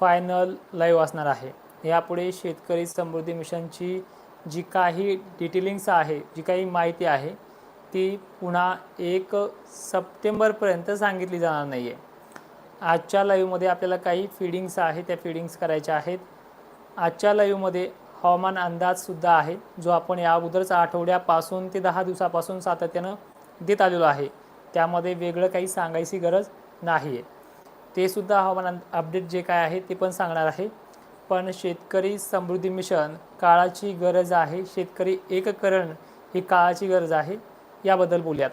Final live असणार आहे. यापुढे शेतकरी समृद्धी मिशनची जी काही डिटेलिंग्स आहे जी काही माहिती आहे ती पुन्हा एक सप्टेंबरपर्यंत सांगितली जाणार नाही आहे आजच्या लाईव्हमध्ये आपल्याला काही फिडिंग्स आहे त्या फिडिंग्स करायच्या आहेत. आजच्या लाईव्हमध्ये हवामान अंदाजसुद्धा आहे जो आपण या अगोदरच आठवड्यापासून ते दहा दिवसापासून सातत्यानं देत आलेलो आहे. त्यामध्ये वेगळं काही सांगायची गरज नाही आहे ते सुद्धा हवामान अपडेट जे काय आहे ते पण सांगणार आहे. पण शेतकरी समृद्धी मिशन काळाची गरज आहे. शेतकरी एककरण ही काळाची गरज आहे. याबद्दल बोलूयात.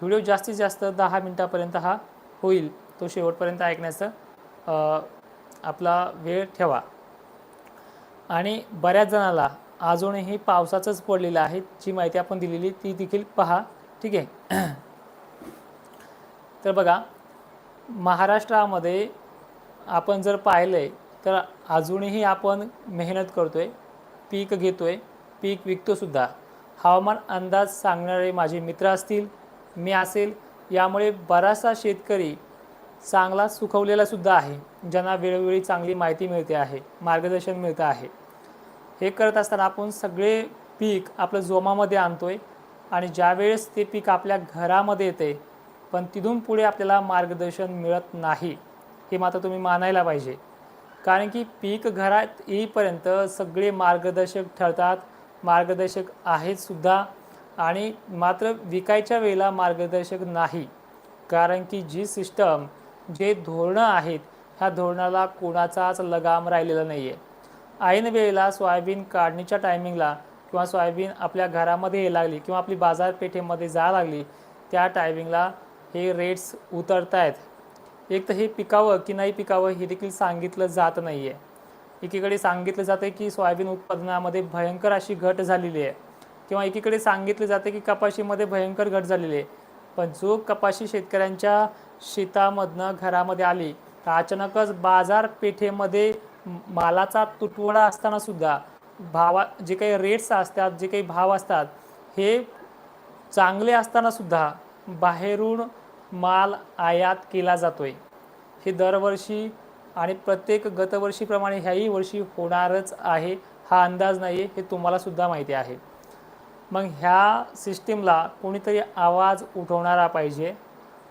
व्हिडिओ जास्तीत जास्त दहा मिनटापर्यंत हा होईल. तो शेवटपर्यंत ऐकण्याचं आपला वेळ ठेवा. आणि बऱ्याच जणाला अजूनही पावसाचंच पडलेलं आहे. जी माहिती आपण दिलेली ती देखील पहा. ठीक आहे. तर बघा महाराष्ट्रामध्ये आपण जर पाहिलं तर अजूनही आपण मेहनत करतो आहे पीक घेतो आहे पीक विकतोसुद्धा हवामान अंदाज सांगणारे माझे मित्र असतील मी असेल यामुळे बराचसा शेतकरी चांगला सुखवलेलासुद्धा आहे ज्यांना वेळोवेळी चांगली माहिती मिळते आहे मार्गदर्शन मिळतं आहे. हे करत असताना आपण सगळे पीक आपलं जोमामध्ये आणतो आहे आणि ज्यावेळेस ते पीक आपल्या घरामध्ये येते पण तिथून पुढे आपल्याला मार्गदर्शन मिळत नाही हे मात्र तुम्ही मानायला पाहिजे. कारण की पीक घरात येईपर्यंत सगळे मार्गदर्शक ठरतात मार्गदर्शक आहेत सुद्धा आणि मात्र विकायच्या वेळेला मार्गदर्शक नाही. कारण की जी सिस्टम जे धोरणं आहेत ह्या धोरणाला कोणाचाच लगाम राहिलेला नाही आहे ऐन वेळेला सोयाबीन काढणीच्या टायमिंगला किंवा सोयाबीन आपल्या घरामध्ये यायला लागली किंवा आपली बाजारपेठेमध्ये जा लागली त्या टायमिंगला हे रेट्स उतरत आहेत एक तर हे पिकावं की नाही पिकावं हे देखील सांगितलं जात नाही आहे एकीकडे सांगितलं जातं की सोयाबीन उत्पादनामध्ये भयंकर अशी घट झालेली आहे. किंवा एकीकडे सांगितलं जातं की कपाशीमध्ये भयंकर घट झालेली आहे. पण जो कपाशी शेतकऱ्यांच्या शेतामधनं घरामध्ये आली तर अचानकच बाजारपेठेमध्ये मालाचा तुटवडा असतानासुद्धा भावा जे काही रेट्स असतात जे काही भाव असतात हे चांगले असतानासुद्धा बाहेरून माल आयात केला जातो आहे हे दरवर्षी आणि प्रत्येक गतवर्षीप्रमाणे ह्याही वर्षी होणारच आहे हा अंदाज नाही आहे हे तुम्हालासुद्धा माहिती आहे. मग ह्या सिस्टीमला कोणीतरी आवाज उठवणारा पाहिजे.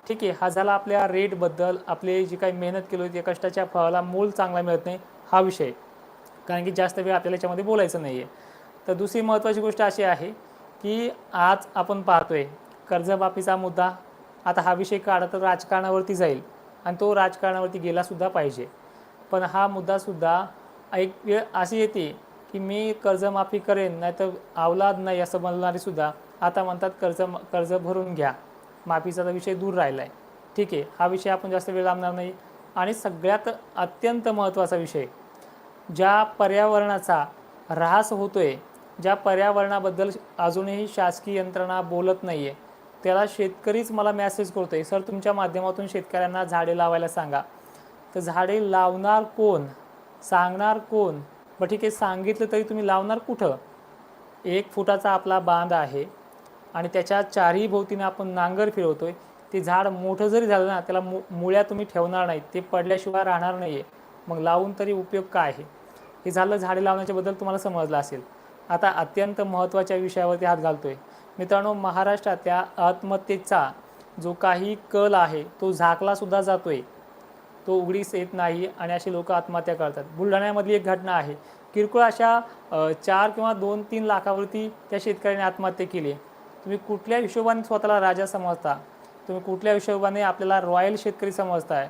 ठीक आहे हा झाला आपल्या रेटबद्दल आपले जी काही मेहनत केली होती कष्टाच्या फळाला मूल चांगला मिळत नाही हा विषय. कारण की जास्त वेळ आपल्याला याच्यामध्ये बोलायचं नाही आहे तर दुसरी महत्त्वाची गोष्ट अशी आहे की आज आपण पाहतोय कर्जमाफीचा मुद्दा आता हा विषय काढा तर राजकारणावरती जाईल आणि तो राजकारणावरती गेलासुद्धा पाहिजे. पण हा मुद्दासुद्धा एक वेळ अशी येते की मी कर्जमाफी करेन नाही तर अवलाद नाही असं म्हणणारी सुद्धा आता म्हणतात कर्ज कर्ज भरून घ्या. माफीचा तर विषय दूर राहिला आहे ठीक आहे हा विषय आपण जास्त वेळ लांबणार नाही. आणि सगळ्यात अत्यंत महत्त्वाचा विषय ज्या पर्यावरणाचा ऱ्हास होतो आहे ज्या पर्यावरणाबद्दल अजूनही शासकीय यंत्रणा बोलत नाही आहे त्याला शेतकरीच मला मेसेज करतो आहे सर तुमच्या माध्यमातून शेतकऱ्यांना झाडे लावायला सांगा. तर झाडे लावणार कोण? सांगणार कोण? बरं ठीक आहे सांगितलं तरी तुम्ही लावणार कुठं? एक फुटाचा आपला बांध आहे आणि त्याच्या चारही भोवतीने आपण नांगर फिरवतो आहे ते झाड मोठं जरी झालं ना त्याला मु मुळ्या तुम्ही ठेवणार नाहीत. ते पडल्याशिवाय राहणार नाही आहे मग लावून तरी उपयोग काय आहे? हे झालं झाडे लावण्याच्याबद्दल तुम्हाला समजलं असेल. आता अत्यंत महत्त्वाच्या विषयावरती हात घालतो आहे मित्रांनो महाराष्ट्रातल्या आत्महत्येचा जो काही कल आहे तो झाकलासुद्धा जातो आहे तो उघडीस येत नाही आणि अशी लोक आत्महत्या करतात. बुलढाण्यामधली एक घटना आहे. किरकोळ अशा चार किंवा दोन तीन लाखावरती त्या शेतकऱ्याने आत्महत्या केली तुम्ही कुठल्या हिशोबाने स्वतःला राजा समजता? तुम्ही कुठल्या हिशोबाने आपल्याला रॉयल शेतकरी समजताय?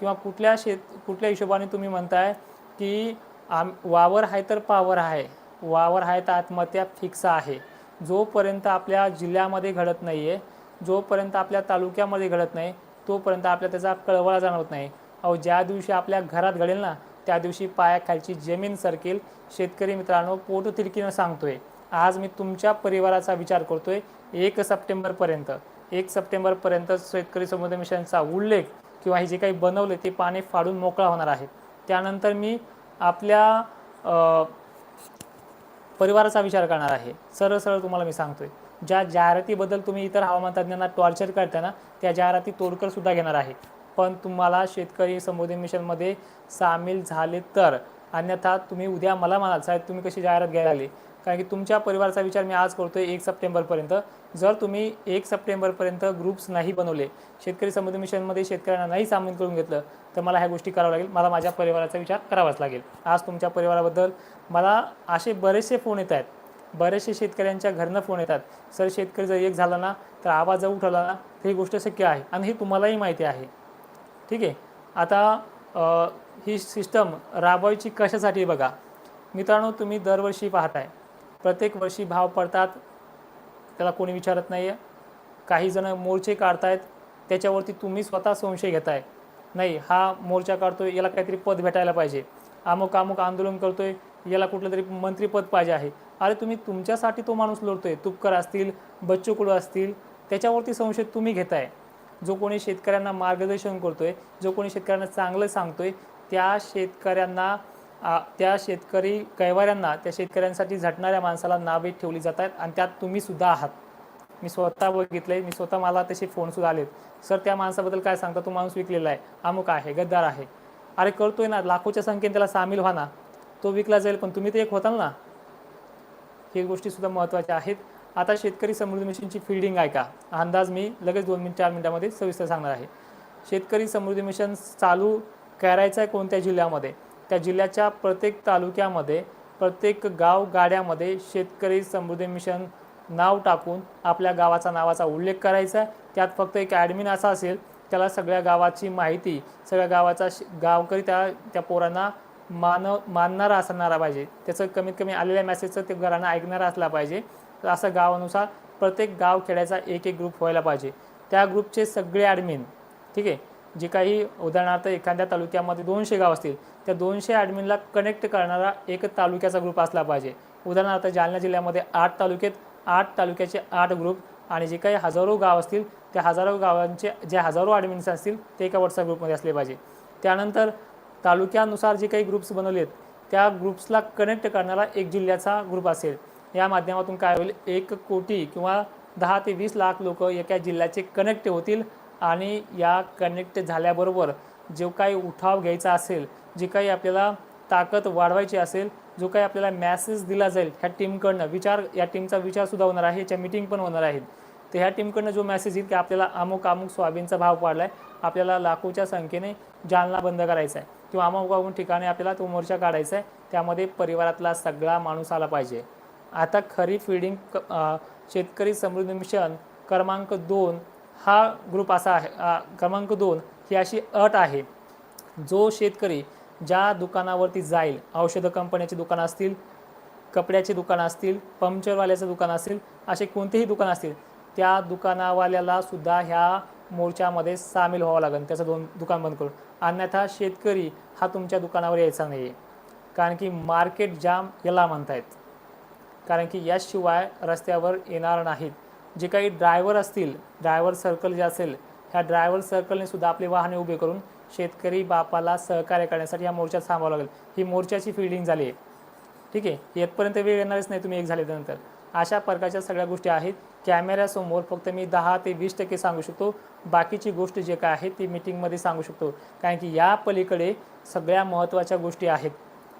किंवा कुठल्या शेत कुठल्या हिशोबाने तुम्ही म्हणताय की आम वावर आहे तर पावर आहे. वावर आहे तर आत्महत्या फिक्स आहे. जोपर्यंत आपल्या जिल्ह्यामध्ये घडत नाही आहे जोपर्यंत आपल्या तालुक्यामध्ये घडत नाही तोपर्यंत आपल्या त्याचा कळवळा जाणवत नाही. अहो ज्या दिवशी आपल्या घरात घडेल ना त्या दिवशी पायाखालची जमीन सरकेल. शेतकरी मित्रांनो पोटतिडकीनं सांगतोय. आज मी तुमच्या परिवाराचा विचार करतोय. एक सप्टेंबरपर्यंत एक सप्टेंबरपर्यंत शेतकरी समुदाय मिशनचा उल्लेख किंवा हे जे काही बनवले ते पाणी फाडून मोकळा होणार आहे. त्यानंतर मी आपल्या परिवाराचा विचार करणार आहे. सरळ सरळ तुम्हाला मी सांगतोय. ज्या जाहिरातीबद्दल तुम्ही इतर हवामान तज्ज्ञांना टॉर्चर करताना त्या जाहिराती तोडकर सुद्धा घेणार आहे. पण तुम्हाला शेतकरी संबोधन मिशनमध्ये सामील झाले तर अन्यथा तुम्ही उद्या मला म्हणाल साहेब तुम्ही कशी जाहिरात घ्यायला आली कारण की तुमच्या परिवाराचा विचार मी आज करतोय एक सप्टेंबरपर्यंत. जर तुम्ही एक सप्टेंबरपर्यंत ग्रुप्स नाही बनवले शेतकरी समृद्धी मिशनमध्ये शेतकऱ्यांना नाही सामील करून घेतलं तर मला ह्या गोष्टी कराव्या लागेल. मला माझ्या परिवाराचा विचार करावाच लागेल. आज तुमच्या परिवाराबद्दल मला असे बरेचसे फोन येत आहेत. बरेचसे शेतकऱ्यांच्या घरनं फोन येतात. सर शेतकरी जर एक झाला ना तर आवाज जर उठवला ना तर ही गोष्ट शक्य आहे आणि ही तुम्हालाही माहिती आहे. ठीक आहे? आता ही सिस्टम राबवायची कशासाठी बघा? मित्रांनो तुम्ही दरवर्षी पाहताय. प्रत्येक वर्षी भाव पडतात त्याला कोणी विचारत नाही आहे काही जण मोर्चे काढतायत त्याच्यावरती तुम्ही स्वतः संशय घेताय. नाही हा मोर्चा काढतोय याला काहीतरी पद भेटायला पाहिजे. अमुक अमुक आंदोलन करतोय याला कुठलं तरी मंत्रीपद पाहिजे आहे. अरे तुम्ही तुमच्यासाठी तो माणूस लढतोय. तुपकर असतील बच्चू कुडू असतील त्याच्यावरती संशय तुम्ही घेताय. जो कोणी शेतकऱ्यांना मार्गदर्शन करतोय जो कोणी शेतकऱ्यांना चांगलं सांगतोय त्या शेतकऱ्यांना त्या शेतकरी कैवाऱ्यांना त्या शेतकऱ्यांसाठी झटणाऱ्या माणसाला नावे ठेवली जात आहेत आणि त्यात तुम्ही सुद्धा आहात. मी स्वतः बघितलंय मी स्वतः मला तसे फोनसुद्धा आलेत. सर त्या माणसाबद्दल काय सांगता? तो माणूस विकलेला आहे. अमुक आहे गद्दार आहे. अरे करतोय ना. लाखोच्या संख्येने त्याला सामील व्हा ना. तो विकला जाईल पण तुम्ही ते एक होताल ना. हे गोष्टीसुद्धा महत्त्वाच्या आहेत. आता शेतकरी समृद्धी मिशनची फिल्डिंग आहे का? अंदाज मी लगेच दोन मिनिट चार मिनिटामध्ये सविस्तर सांगणार आहे. शेतकरी समृद्धी मिशन चालू करायचं आहे कोणत्या जिल्ह्यामध्ये? त्या जिल्ह्याच्या प्रत्येक तालुक्यामध्ये प्रत्येक गाव गाड्यामध्ये शेतकरी समृद्धी मिशन नाव टाकून आपल्या गावाचा नावाचा उल्लेख करायचा आहे. त्यात फक्त एक ॲडमिन असा असेल त्याला सगळ्या गावाची माहिती सगळ्या गावाचा श- गावकरी त्या त्या पोरांना मान मानणारा असणारा पाहिजे. त्याचं कमीत कमी आलेल्या मेसेजचं ते घरांना ऐकणारा असला पाहिजे. तर असं गावानुसार प्रत्येक गाव खेड्याचा एक एक ग्रुप व्हायला पाहिजे. त्या ग्रुपचे सगळे ॲडमिन ठीक आहे जे काही उदाहरणार्थ एखाद्या तालुक्यामध्ये दोनशे गाव असतील त्या दोनशे ॲडमिनला कनेक्ट करणारा एक तालुक्याचा ग्रुप असला पाहिजे. उदाहरणार्थ जालना जिल्ह्यामध्ये आठ तालुक्यात आठ तालुक्याचे आठ ग्रुप आणि जे काही हजारो गाव असतील त्या हजारो गावांचे जे हजारो ॲडमिन्स असतील ते एका व्हॉट्सअप ग्रुपमध्ये असले पाहिजे. त्यानंतर तालुक्यानुसार जे काही ग्रुप्स बनवले आहेत त्या ग्रुप्सला कनेक्ट करणारा एक जिल्ह्याचा ग्रुप असेल. या माध्यमातून काय होईल? एक कोटी किंवा दहा ते वीस लाख लोक एका जिल्ह्याचे कनेक्ट होतील आणि या कनेक्ट झाल्याबरोबर जो काही उठाव घ्यायचा असेल जे काही आपल्याला ताकद वाढवायची असेल जो काही आपल्याला मॅसेज दिला जाईल ह्या टीमकडनं विचार या टीमचा विचारसुद्धा होणार आहे याच्या मीटिंग पण होणार आहेत. तर ह्या टीमकडनं जो मॅसेज येईल की आपल्याला अमुक अमुक सोयाबीनचा भाव वाढला आहे आपल्याला लाखोच्या संख्येने जालना बंद करायचा आहे किंवा अमुक अमुक ठिकाणी आपल्याला तो मोर्चा काढायचा आहे त्यामध्ये परिवारातला सगळा माणूस आला पाहिजे. आता खरी फिडिंग क शेतकरी समृद्धी मिशन क्रमांक दोन हा ग्रुप असा आहे क्रमांक दोन ही अशी अट आहे जो शेतकरी ज्या दुकानावरती जाईल औषधं कंपन्याची दुकानं असतील कपड्याची दुकानं असतील पंक्चरवाल्याचं दुकान असतील असे कोणतेही दुकान असतील त्या दुकानावाल्याला सुद्धा ह्या मोर्चामध्ये सामील व्हावं लागेल त्याचं दोन दुकान बंद करून. अन्यथा शेतकरी हा तुमच्या दुकानावर यायचा नाही आहे कारण की मार्केट जाम याला म्हणतायत कारण की याशिवाय रस्त्यावर येणार नाहीत. जे काही ड्रायव्हर असतील ड्रायव्हर सर्कल जे असेल ह्या ड्रायव्हर सर्कलने सुद्धा आपले वाहने उभे करून शेतकरी बापाला सहकार्य करण्यासाठी या मोर्चात थांबावं लागेल. ही मोर्चाची फिल्डिंग झाली आहे. ठीक आहे? येतपर्यंत वेळ येणारच नाही तुम्ही एक झाले त्यानंतर अशा प्रकारच्या सगळ्या गोष्टी आहेत. कॅमेऱ्यासमोर फक्त मी दहा ते वीस टक्के सांगू शकतो. बाकीची गोष्ट जे काय आहे ती मीटिंगमध्ये सांगू शकतो. कारण की या पलीकडे सगळ्या महत्त्वाच्या गोष्टी आहेत.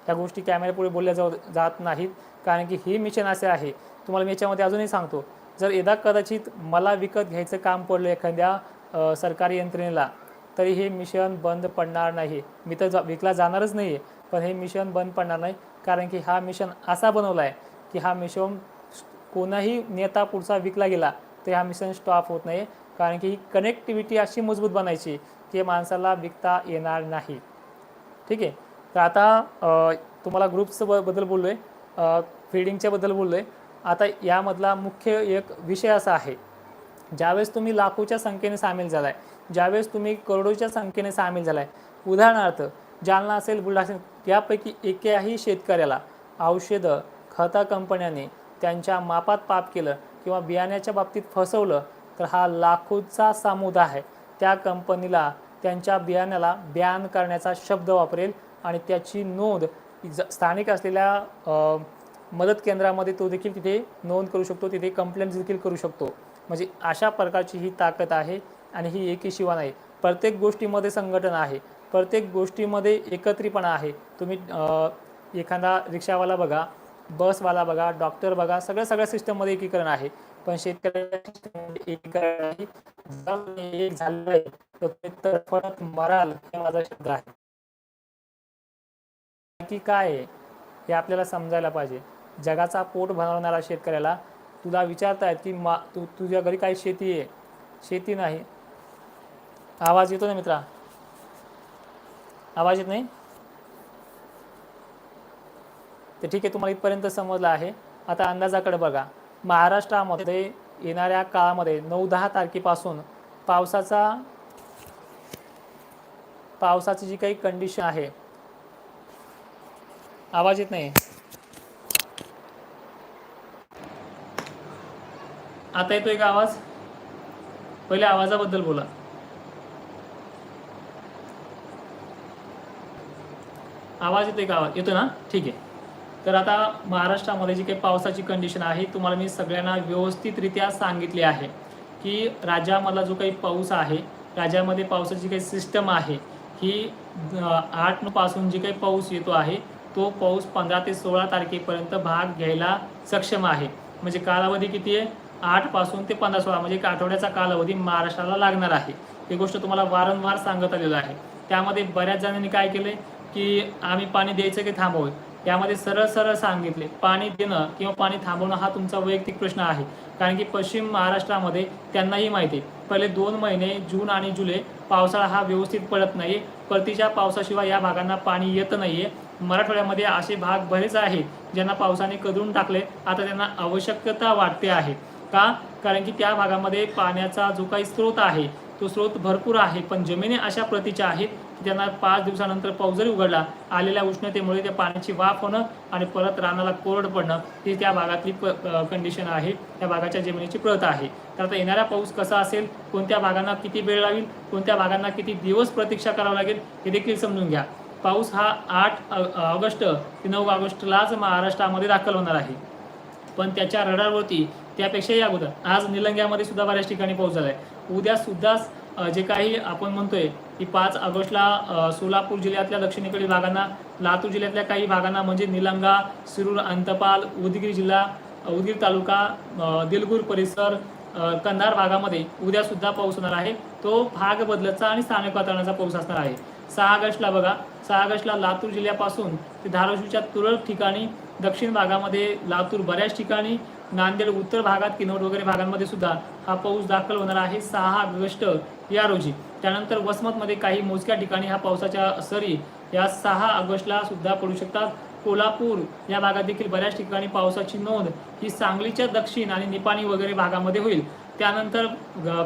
त्या गोष्टी कॅमेऱ्यापुढे बोलल्या जाऊ जात नाहीत. कारण की ही मिशन असे आहे. तुम्हाला मी याच्यामध्ये अजूनही सांगतो. जर यदा कदाचित मला विकत घ्यायचं काम पडलं एखाद्या सरकारी यंत्रणेला तरी हे मिशन बंद पडणार नाही. मी तर जा विकला जाणारच नाही आहे पण हे मिशन बंद पडणार नाही कारण की हा मिशन असा बनवला आहे की हा मिशन कोणाही नेता पुढचा विकला गेला तर हा मिशन स्टॉप होत नाही कारण की ही कनेक्टिव्हिटी अशी मजबूत बनायची की माणसाला विकता येणार नाही. ठीक आहे? तर आता तुम्हाला ग्रुप्सबद्दल बद्दल बोललो आहे फिडिंगच्याबद्दल बोललो आहे आता यामधला मुख्य एक विषय असा आहे. ज्यावेळेस तुम्ही लाखोच्या संख्येने सामील झाला आहे ज्यावेळेस तुम्ही करोडोच्या संख्येने सामील झाला आहे उदाहरणार्थ जालना असेल बुलढाणा असेल यापैकी एकाही शेतकऱ्याला औषधं खता कंपन्याने त्यांच्या मापात पाप केलं किंवा बियाण्याच्या बाबतीत फसवलं तर हा लाखोचा समुदाय आहे. त्या कंपनीला त्यांच्या बियाण्याला बॅन करण्याचा शब्द वापरेल आणि त्याची नोंद ज स्थानिक असलेल्या मदत केंद्रामध्ये तो देखील तिथे नोंद करू शकतो तिथे कंप्लेंट देखील करू शकतो. म्हणजे अशा प्रकारची ही ताकद आहे आणि ही एकी शिवा नाही. प्रत्येक गोष्टीमध्ये संघटन आहे. प्रत्येक गोष्टीमध्ये एकत्रीपणा आहे. तुम्ही एखादा रिक्षावाला बघा बसवाला बघा डॉक्टर बघा सगळ्या सगळ्या सिस्टममध्ये एकीकरण आहे. पण शेतकऱ्याला एकीकरण नाही जर एक तर मराल हे माझा शब्द आहे. की काय आहे? हे आपल्याला समजायला पाहिजे. जगाचा पोट भरवणारा शेतकऱ्याला तुला विचारतायत की मा तू तुझ्या घरी काही शेती आहे? शेती नाही. आवाज येतो ना मित्रा? आवाज येत नाही? तर ठीक आहे तुम्हाला इथपर्यंत समजलं आहे. आता अंदाजाकडे बघा. महाराष्ट्रामध्ये येणाऱ्या काळामध्ये नऊ दहा तारखेपासून पावसाचा पावसाची जी काही कंडिशन आहे आवाज येत नाही? आता येतोय का आवाज? पहिले आवाजाबद्दल बोला. आवाज येतोय का? आवाज येतो ना? ठीक आहे. तर आता महाराष्ट्रामध्ये जी काही पावसाची कंडिशन आहे तुम्हाला मी सगळ्यांना व्यवस्थितरित्या सांगितले आहे की राज्यामधला जो काही पाऊस आहे राज्यामध्ये पावसाची काही सिस्टम आहे ही आठपासून जी काही पाऊस येतो आहे तो पाऊस पंधरा ते सोळा तारखेपर्यंत भाग घ्यायला सक्षम आहे. म्हणजे कालावधी किती आहे? आठपासून ते पंधरा सोळा म्हणजे एक आठवड्याचा कालावधी महाराष्ट्राला लागणार आहे. ही गोष्ट तुम्हाला वारंवार सांगत आलेलं आहे. त्यामध्ये बऱ्याच जणांनी काय केले की आम्ही पाणी द्यायचं की थांबवू यामध्ये सरळ सरळ सांगितले पाणी देणं किंवा पाणी थांबवणं हा तुमचा वैयक्तिक प्रश्न आहे. कारण की पश्चिम महाराष्ट्रामध्ये त्यांनाही माहिती आहे पहिले दोन महिने जून आणि जुलै पावसाळा हा व्यवस्थित पडत नाही परतीच्या पावसाशिवाय या भागांना पाणी येत नाही आहे मराठवाड्यामध्ये असे भाग बरेच आहेत ज्यांना पावसाने कदरून टाकले. आता त्यांना आवश्यकता वाटते आहे. का कारण की त्या भागामध्ये पाण्याचा जो काही स्रोत आहे तो स्रोत भरपूर आहे पण जमिनी अशा प्रतीच्या आहेत की त्यांना पाच दिवसानंतर पाऊस जरी उघडला आलेल्या उष्णतेमुळे त्या पाण्याची वाफ होणं आणि परत रानाला कोरड पडणं ही त्या भागातली प कंडिशन आहे त्या भागाच्या जमिनीची प्रत आहे. तर आता येणारा पाऊस कसा असेल कोणत्या भागांना किती वेळ लागेल कोणत्या भागांना किती दिवस प्रतीक्षा करावं लागेल हे देखील समजून घ्या. पाऊस हा आठ ऑगस्ट ते नऊ ऑगस्टलाच महाराष्ट्रामध्ये दाखल होणार आहे. पण त्याच्या रडारवरती त्यापेक्षाही अगोदर. आज निलंग्यामध्ये सुद्धा बऱ्याच ठिकाणी पाऊस आहे. उद्या सुद्धा जे काही आपण म्हणतोय की पाच ऑगस्टला सोलापूर जिल्ह्यातल्या दक्षिणेकडील भागांना लातूर जिल्ह्यातल्या काही भागांना म्हणजे निलंगा शिरूर अंतपाल उदगीर जिल्हा उदगीर तालुका दिलगूर परिसर कंधार भागामध्ये उद्या सुद्धा पाऊस होणार आहे. तो भाग बदलतचा आणि स्थानिक वातावरणाचा पाऊस असणार आहे. सहा ऑगस्टला बघा. सहा ऑगस्टला लातूर जिल्ह्यापासून ते धाराशिवच्या तुरळक ठिकाणी दक्षिण भागामध्ये लातूर बऱ्याच ठिकाणी नांदेड उत्तर भागात किनवट वगैरे भागांमध्ये सुद्धा हा पाऊस दाखल होणार आहे. सहा ऑगस्ट या रोजी. त्यानंतर वसमतमध्ये काही मोजक्या ठिकाणी हा पावसाच्या सरी या सहा ऑगस्टला सुद्धा पडू शकतात. कोल्हापूर या भागात देखील बऱ्याच ठिकाणी पावसाची नोंद ही सांगलीच्या दक्षिण आणि निपाणी वगैरे भागामध्ये होईल. त्यानंतर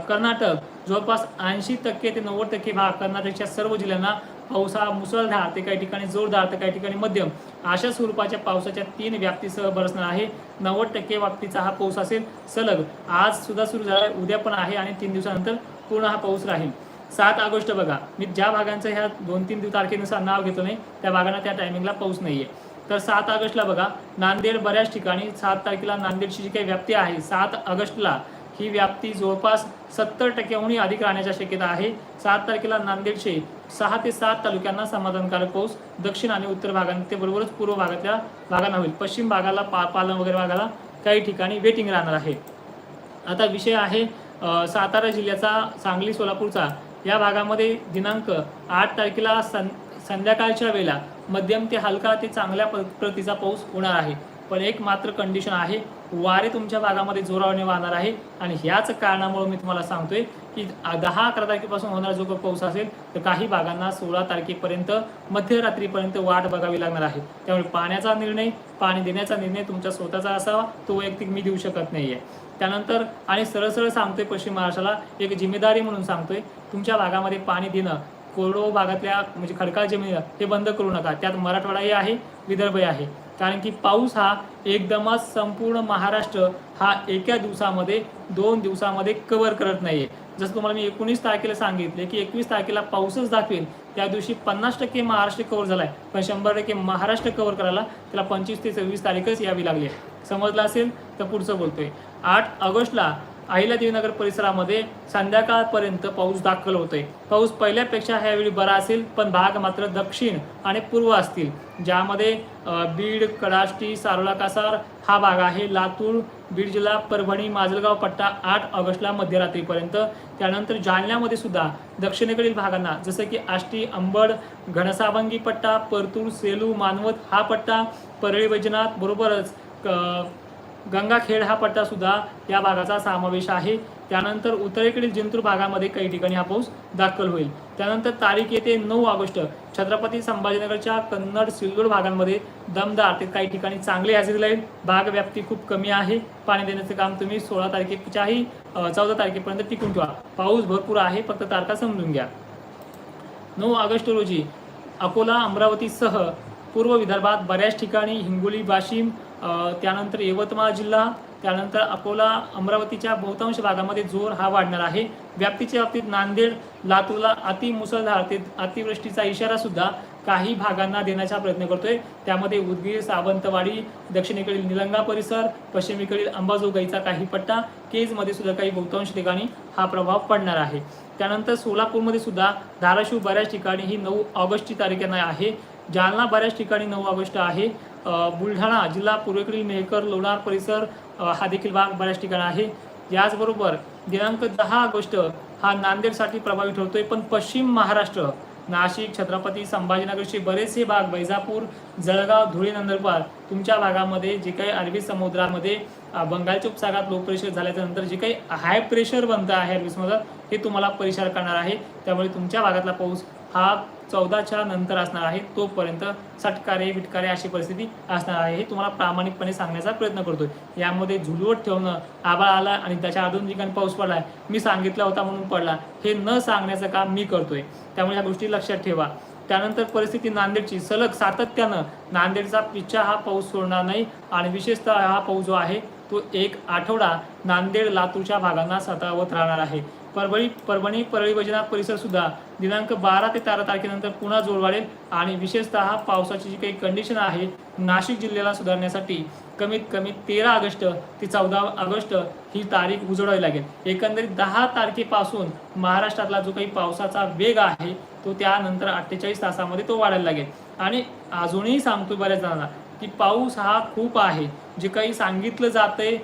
कर्नाटक जवळपास ऐंशी टक्के ते नव्वद टक्के भाग कर्नाटकच्या सर्व जिल्ह्यांना पाऊस हा मुसळधार ते काही ठिकाणी जोरदार तर काही ठिकाणी मध्यम. अशा स्वरूपाच्या पावसाच्या तीन व्याप्तीसह बरसणार आहे. नव्वद टक्के व्याप्तीचा हा पाऊस असेल सलग. आज सुद्धा सुरू झाला उद्या पण आहे आणि तीन दिवसानंतर पूर्ण हा पाऊस राहील. सात ऑगस्ट बघा. मी ज्या भागांचं ह्या दोन तीन दिवस तारखेनुसार नाव घेतो नाही त्या भागांना त्या टायमिंगला पाऊस नाहीये. तर सात ऑगस्टला बघा. नांदेड बऱ्याच ठिकाणी सात तारखेला नांदेडची जी काही व्याप्ती आहे सात ऑगस्टला ही व्याप्ती जवळपास सत्तर टक्क्याहूनही अधिक राहण्याच्या शक्यता आहे. सात तारखेला नांदेडचे सहा ते सात तालुक्यांना समाधानकारक पाऊस दक्षिण आणि उत्तर भागांत ते बरोबरच पूर्व भागातल्या भागांना होईल. पश्चिम भागाला पा पालन वगैरे भागाला काही ठिकाणी वेटिंग राहणार आहे. आता विषय आहे सातारा जिल्ह्याचा सांगली सोलापूरचा. या भागामध्ये दिनांक आठ तारखेला सं संध्याकाळच्या वेळेला मध्यम ते हलका ते चांगल्या प- प्रतीचा पाऊस होणार आहे. पण एक मात्र कंडिशन आहे वारे तुमच्या भागामध्ये जोराने वाहणार आहे. आणि ह्याच कारणामुळे मी तुम्हाला सांगतोय की दहा अकरा तारखेपासून होणारा जो काही पाऊस असेल तर काही भागांना सोळा तारखेपर्यंत मध्यरात्रीपर्यंत वाट बघावी लागणार आहे. त्यामुळे पाण्याचा निर्णय पाणी देण्याचा निर्णय तुमच्या स्वतःचा असावा तो वैयक्तिक मी देऊ शकत नाही आहे त्यानंतर आणि सरळ सरळ सांगतोय पश्चिम महाराष्ट्राला एक जिम्मेदारी म्हणून सांगतोय तुमच्या भागामध्ये पाणी देणं कोरडो भागातल्या म्हणजे खडकाळ जमिनीला हे बंद करू नका. त्यात मराठवाडाही आहे विदर्भही आहे. कारण की पाऊस हा एकदमच संपूर्ण महाराष्ट्र हा एका दिवसामध्ये दोन दिवसामध्ये कव्हर करत नाहीये. जसं तुम्हाला मी एकोणीस तारखेला सांगितले की एकवीस तारखेला पाऊसच दाखवेल. त्या दिवशी पन्नास टक्के महाराष्ट्र कव्हर झालाय. पण शंभर टक्के महाराष्ट्र कव्हर करायला त्याला पंचवीस ते सव्वीस तारीखच यावी लागली आहे. समजलं असेल? तर पुढचं बोलतोय. आठ ऑगस्टला अहिल्यादेवीनगर परिसरामध्ये संध्याकाळपर्यंत पाऊस दाखल होतोय. पाऊस पहिल्यापेक्षा ह्यावेळी बरा असेल पण भाग मात्र दक्षिण आणि पूर्व असतील. ज्यामध्ये बीड कडाष्टी सारोला कासार हा भाग आहे. लातूर बीड जिल्हा परभणी माजलगाव पट्टा आठ ऑगस्टला मध्यरात्रीपर्यंत. त्यानंतर जालन्यामध्ये सुद्धा दक्षिणेकडील भागांना जसं की आष्टी अंबड घनसावंगी पट्टा परतूर सेलू मानवत हा पट्टा परळी वैजनाथ बरोबरच क- गंगाखेड हा पट्टासुद्धा या भागाचा समावेश आहे. त्यानंतर उत्तरेकडील जिंतूर भागामध्ये काही ठिकाणी हा पाऊस दाखल होईल. त्यानंतर तारीख येते नऊ ऑगस्ट. छत्रपती संभाजीनगरच्या कन्नड सिल्लोड भागांमध्ये दमदार ते काही ठिकाणी चांगले हजेरी राहील भाग व्याप्ती खूप कमी आहे. पाणी देण्याचं काम तुम्ही सोळा तारखेच्याही चौदा तारखेपर्यंत टिकून ठेवा. पाऊस भरपूर आहे फक्त तारखा समजून घ्या. नऊ ऑगस्ट रोजी अकोला अमरावतीसह पूर्व विदर्भात बऱ्याच ठिकाणी हिंगोली वाशिम त्यानंतर यवतमाळ जिल्हा त्यानंतर अकोला अमरावतीच्या बहुतांश भागामध्ये जोर हा वाढणार आहे. व्याप्तीच्या बाबतीत नांदेड लातूरला अति मुसळधार ते अतिवृष्टीचा इशारा सुद्धा काही भागांना देण्याचा प्रयत्न करतोय. त्यामध्ये उदगीर सावंतवाडी दक्षिणेकडील निलंगा परिसर पश्चिमेकडील अंबाजोगाईचा काही पट्टा केजमध्ये सुद्धा काही बहुतांश ठिकाणी हा प्रभाव पडणार आहे. त्यानंतर सोलापूरमध्ये सुद्धा धाराशिव बऱ्याच ठिकाणी ही नऊ ऑगस्टची तारीख आहे. जालना बऱ्याच ठिकाणी नऊ ऑगस्ट आहे. बुलढाणा जिल्हा पूर्वेकडील मेहकर लोणार परिसर हा देखील भाग बऱ्याच ठिकाणी आहे. याचबरोबर दिनांक दहा ऑगस्ट हा नांदेडसाठी प्रभावी ठरतोय पण पश्चिम महाराष्ट्र नाशिक छत्रपती संभाजीनगरचे बरेचसे भाग वैजापूर जळगाव धुळे नंदुरबार तुमच्या भागामध्ये जे काही अरबी समुद्रामध्ये बंगालच्या उपसागरात लो प्रेशर झाल्याच्यानंतर जे काही हाय प्रेशर बनतं आहे अरबी समुद्रात हे तुम्हाला परिसर करणार आहे. त्यामुळे तुमच्या भागातला पाऊस हा चौदाच्या नंतर असणार आहे तोपर्यंत सटकारे विटकारे अशी परिस्थिती असणार आहे हे तुम्हाला प्रामाणिकपणे सांगण्याचा प्रयत्न करतोय. यामध्ये झुलवट ठेवणं आबाळ आला आणि त्याच्या अजून ठिकाणी पाऊस पडलाय. मी सांगितला होता म्हणून पडला. हे न सांगण्याचं काम मी करतोय. त्यामुळे या गोष्टी लक्षात ठेवा. त्यानंतर परिस्थिती नांदेडची. सलग सातत्यानं नांदेडचा पिच्छा हा पाऊस सोडणार नाही आणि विशेषतः हा पाऊस जो आहे तो एक आठवडा नांदेड लातूरच्या भागांना सतावत राहणार आहे. परभणी परभणी परळी वैजनाथ परिसर सुद्धा दिनांक बारा ते तेरा तारखेनंतर पुन्हा जोर वाढेल आणि विशेषतः पावसाची जी काही कंडिशन आहे नाशिक जिल्ह्याला सुधारण्यासाठी कमीत कमी तेरा ऑगस्ट ते चौदा ऑगस्ट ही तारीख उजळावी लागेल. एकंदरीत दहा तारखेपासून महाराष्ट्रातला जो काही पावसाचा वेग आहे तो त्यानंतर अठ्ठेचाळीस तासामध्ये तो वाढायला लागेल. आणि अजूनही सांगतो बऱ्याच जणांना की पाऊस हा खूप आहे. जे काही सांगितलं जातंय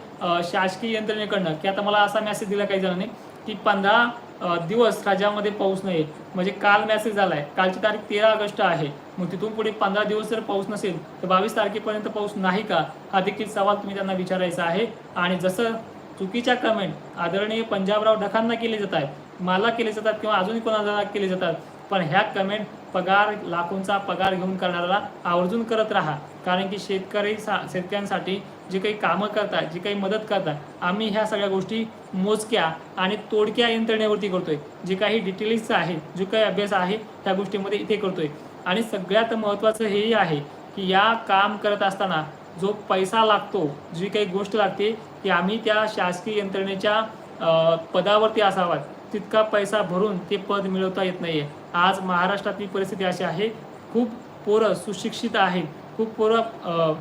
शासकीय यंत्रणेकडनं की आता मला असा मेसेज दिला काही जणांनी की पंधरा दिवस राज्यामध्ये पाऊस नाही म्हणजे काल मेसेज आहे कालची तारीख तेरा ऑगस्ट आहे. मग तिथून पुढे पंधरा दिवस जर पाऊस नसेल तर बावीस तारखेपर्यंत पाऊस नाही का? हा देखील सवाल तुम्ही त्यांना विचारायचा आहे. आणि जसं चुकीच्या कमेंट आदरणीय पंजाबराव ढखांना केले जात आहेत मला केले जातात किंवा अजूनही कोणाला केले जातात पण ह्या कमेंट पगार लाखोंचा पगार घेऊन करणाऱ्याला आवर्जून करत राहा. कारण की शेतकरी सा शेतकऱ्यांसाठी जे काही कामं करतात जी काही मदत करतात आम्ही ह्या सगळ्या गोष्टी मोजक्या आणि तोडक्या यंत्रणेवरती करतोय. जे काही डिटेलिंग्स आहे जो काही अभ्यास आहे त्या गोष्टीमध्ये इथे करतोय. आणि सगळ्यात महत्त्वाचं हेही आहे की या काम करत असताना जो पैसा लागतो जी काही गोष्ट लागते ती आम्ही त्या शासकीय यंत्रणेच्या पदावरती असावात. तितका पैसा भरून ते पद मिळवता येत नाही आहे आज महाराष्ट्रातली परिस्थिती अशी आहे खूप पोरं सुशिक्षित आहेत खूप पोरं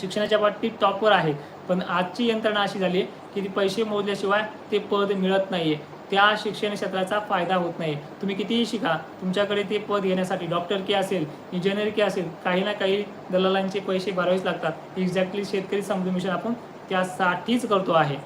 शिक्षणाच्या बाबतीत टॉपवर आहे पण आजची यंत्रणा अशी झाली आहे की ती पैसे मोजल्याशिवाय ते पद मिळत नाही आहे त्या शिक्षण क्षेत्राचा फायदा होत नाही तुम्ही कितीही शिका तुमच्याकडे ते पद घेण्यासाठी डॉक्टर की असेल इंजिनियर की असेल काही ना काही दलालांचे पैसे भरावेच लागतात. एक्झॅक्टली शेतकरी समजून मिशन आपण त्यासाठीच करतो आहे.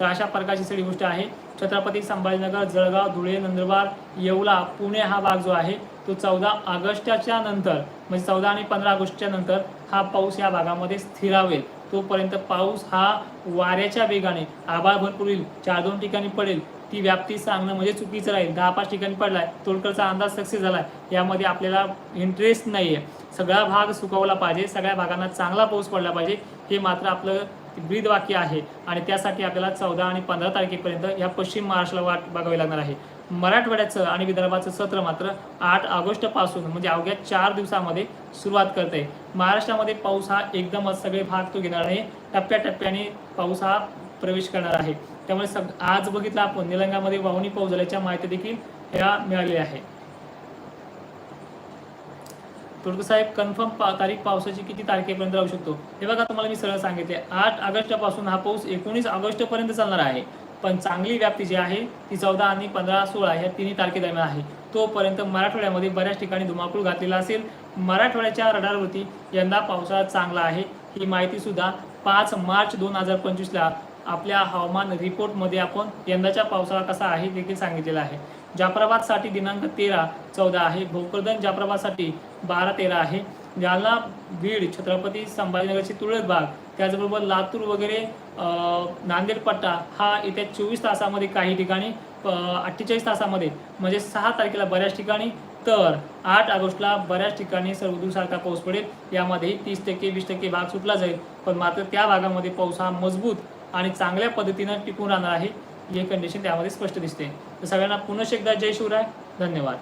तर अशा प्रकारची सगळी गोष्ट आहे. छत्रपती संभाजीनगर जळगाव धुळे नंदुरबार येवला पुणे हा भाग जो आहे तो चौदा ऑगस्टच्या नंतर म्हणजे चौदा आणि पंधरा ऑगस्टच्या नंतर हा पाऊस या भागामध्ये स्थिरावेल. तोपर्यंत पाऊस हा वाऱ्याच्या वेगाने आभाळ भरपूर येईल चार दोन ठिकाणी पडेल. ती व्याप्ती सांगणं म्हणजे चुकीचं राहील. दहा पाच ठिकाणी पडलाय तोडकरचा अंदाज सक्सेस झालाय. यामध्ये आपल्याला इंटरेस्ट नाही आहे सगळा भाग सुकवला पाहिजे सगळ्या भागांना चांगला पाऊस पडला पाहिजे हे मात्र आपलं ब्रीद वाक्य आहे आणि त्यासाठी आपल्याला चौदा आणि पंधरा तारखेपर्यंत या पश्चिम महाराष्ट्राला वाट बघावी लागणार आहे. मराठवाड्याचं आणि विदर्भाचं सत्र मात्र आठ ऑगस्टपासून म्हणजे अवघ्या चार दिवसामध्ये सुरुवात करते महाराष्ट्रामध्ये पाऊस हा एकदमच सगळे भाग तो घेणार नाही टप्प्याटप्प्याने पाऊस हा प्रवेश करणार आहे. त्यामुळे सग आज बघितलं आपण निलंगामध्ये वाहुनी पाऊस झाल्याच्या माहिती देखील ह्या मिळालेल्या आहे साहेब कन्फर्म पा तारीख पावसाची किती तारखेपर्यंत राहू शकतो? हे बघा तुम्हाला मी सरळ सांगितले आठ ऑगस्टपासून हा पाऊस एकोणीस ऑगस्टपर्यंत चालणार आहे. पण चांगली व्याप्ती जी आहे ती चौदा आणि पंधरा सोळा ह्या तिन्ही तारखेदरम्यान आहे. तोपर्यंत मराठवाड्यामध्ये बऱ्याच ठिकाणी धुमाकूळ घातलेला असेल. मराठवाड्याच्या रडारवरती यंदा पावसाळा चांगला आहे. ही माहिती सुद्धा पाच मार्च दोन हजार पंचवीसला आपल्या हवामान रिपोर्टमध्ये आपण यंदाच्या पावसाळा कसा आहे देखील सांगितलेला आहे. जाफराबादसाठी दिनांक तेरा चौदा आहे. भोकरदन जाफराबादसाठी बारा तेरा आहे. जालना बीड छत्रपती संभाजीनगरची तुरळक भाग त्याचबरोबर लातूर वगैरे नांदेडपट्टा नांदेड पट्टा हा येत्या चोवीस तासामध्ये काही ठिकाणी अठ्ठेचाळीस तासामध्ये म्हणजे सहा तारखेला बऱ्याच ठिकाणी तर आठ ऑगस्टला बऱ्याच ठिकाणी सर्वदूरसारखा पाऊस पडेल. यामध्ये तीस टक्के वीस टक्के भाग सुटला जाईल. पण मात्र त्या भागामध्ये पाऊस हा मजबूत आणि चांगल्या पद्धतीनं टिकून राहणार आहे हे कंडिशन त्यामध्ये स्पष्ट दिसते. तर सगळ्यांना पुन्हा एकदा जय शिवराय. धन्यवाद.